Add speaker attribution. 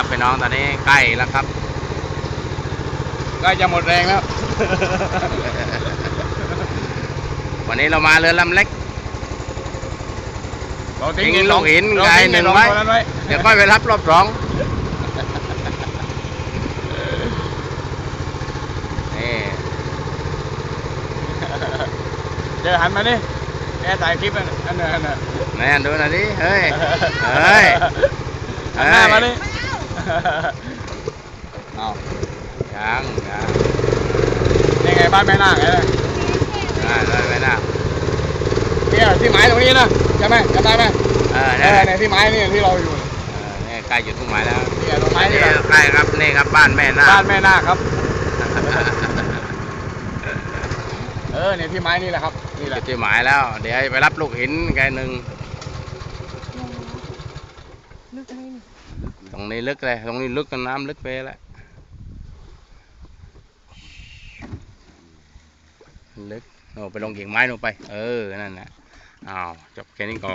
Speaker 1: ครับพี่น้องตอนนี้ใกล้แล้วครับ
Speaker 2: ใกล้จะหมดแรงแล้ว
Speaker 1: วันนี้เรามาเรือลำเล็ก
Speaker 2: เรา
Speaker 1: ทิ้งลงหิน
Speaker 2: เรา
Speaker 1: ไง
Speaker 2: ทิ้
Speaker 1: หนึ่ง
Speaker 2: สอ
Speaker 1: ไว้
Speaker 2: ตัวนั้นไว้
Speaker 1: เดี๋ยวค่อยไปรับรอบสองนี่
Speaker 2: เดี๋ยวหันมาดิแกถ่ายคลิปอันอันนั้นอันนั้น
Speaker 1: แม่ดูหน่อยดิ เฮ้ย เฮ้ย
Speaker 2: หันหน้ามาดิ เอา
Speaker 1: ยังยัง
Speaker 2: นี่ไงบ้านแม่นาคไงนะ
Speaker 1: ได้ได้ไหมนะ
Speaker 2: เนี่ยที่ไม้ตรงนี้นะใช่ไหมจำได้ไหม
Speaker 1: เออ
Speaker 2: เอ
Speaker 1: ได้
Speaker 2: อ
Speaker 1: ได้
Speaker 2: ในที่ไม้นี่ที่เราอยู่
Speaker 1: เออนี่ใกล้จุดมุ่งหมายแล้ว
Speaker 2: เนี่ยตรงไม้
Speaker 1: นี่
Speaker 2: นี่แหละ
Speaker 1: ใกล้ครับนี่ครับบ้านแม่นาค
Speaker 2: บ้านแม่นาคครับ เออเนี่ยที่ไม้นี่แหละครับนี่แหละ
Speaker 1: จุดที่หมายแล้ว เดี๋ยวไปรับลูกหินแกหนึ่ง
Speaker 3: ลึกไหมนี่
Speaker 1: ตรงนี้ลึกเลยตรงนี้ลึกกันน้ำลึกไปแล้วลึกโน่ไปลงกิ่งไม้ลงไป เออ นั่นแหละอ้าว จบแค่นี้ก่อน